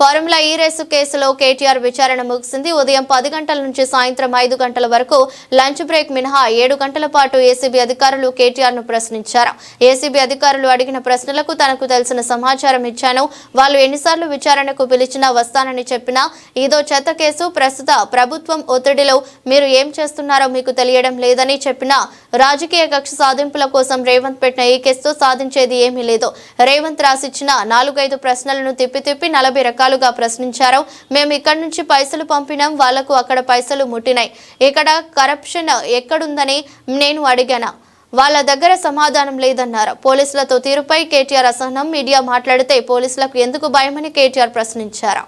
Formula ఈ race కేసులో కేటీఆర్ విచారణ ముగిసింది. ఉదయం పది గంటల నుంచి సాయంత్రం ఐదు గంటల వరకు లంచ్ బ్రేక్ మినహా ఏడు గంటల పాటు ఏసీబీ అధికారులు కేటీఆర్ను ప్రశ్నించారు. ఏసీబీ అధికారులు అడిగిన ప్రశ్నలకు తనకు తెలిసిన సమాచారం ఇచ్చాను. వాళ్ళు ఎన్నిసార్లు విచారణకు పిలిచినా వస్తానని చెప్పినా ఇదో చెత్త కేసు ప్రస్తుత ప్రభుత్వం ఒత్తిడిలో మీరు ఏం చేస్తున్నారో మీకు తెలియడం లేదని చెప్పినా రాజకీయ కక్ష సాధింపుల కోసం రేవంత్ పెట్టిన ఈ కేసుతో సాధించేది ఏమీ లేదు. రేవంత్ రాసిచ్చిన నాలుగైదు ప్రశ్నలను తిప్పి తిప్పి నలభై రకాలుగా ప్రశ్నించారు. మేము ఇక్కడి నుంచి పైసలు పంపినాం. వాళ్ళకు అక్కడ పైసలు ముట్టినాయి. ఇక్కడ కరప్షన్ ఎక్కడుందని నేను అడిగాను? వాళ్ళ దగ్గర సమాధానం లేదన్నారు. పోలీసులతో తీరుపై కేటీఆర్ అసహనం మీడియా మాట్లాడితే పోలీసులకు ఎందుకు భయమని కేటీఆర్ ప్రశ్నించారు.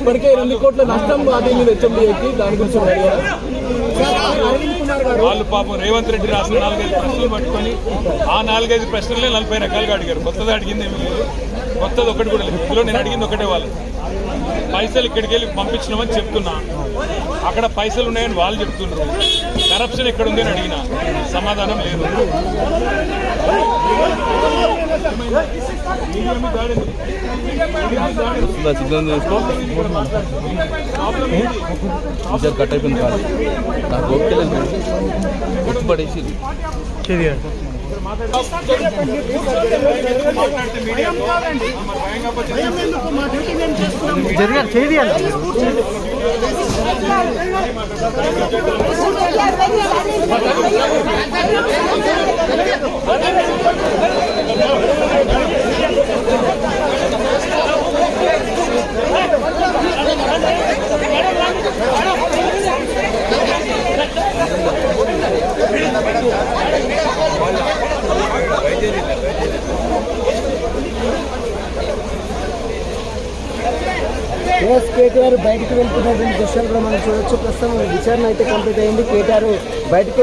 ఇప్పటికే రెండు కోట్ల నష్టం దాని గురించి వాళ్ళు పాపం రేవంత్ రెడ్డి రాసిన నాలుగైదు ప్రశ్నలు పట్టుకొని ఆ నాలుగైదు ప్రశ్నలే నలభై రకాలుగా అడిగారు. కొత్తది అడిగింది ఏమి లేదు. కొత్తది ఒకటి కూడా లేదు. ఇందులో నేను అడిగింది ఒకటే వాళ్ళు. పైసలు ఇక్కడికి వెళ్ళి పంపించినామని చెప్తున్నా. అక్కడ పైసలు ఉన్నాయని వాళ్ళు చెప్తున్నారు. కరప్షన్ ఎక్కడ ఉంది అని అడిగిన సమాధానం లేదు. సిగ్నల్ చేసుకో ఇద్దరు కట్ అయిపోయింది కాదు. నాకు ఓపిక లేదు. ఎత్తి పడేసి మాట్లాడితే మీడియాతో మరి భయంగా పోతే ఎస్ కేటీఆర్ బయటకు వెళ్తున్నటువంటి దృశ్యాలు కూడా మనం చూడొచ్చు. ప్రస్తుతం విచారణ అయితే కంప్లీట్ అయింది. కేటీఆర్ బయటకు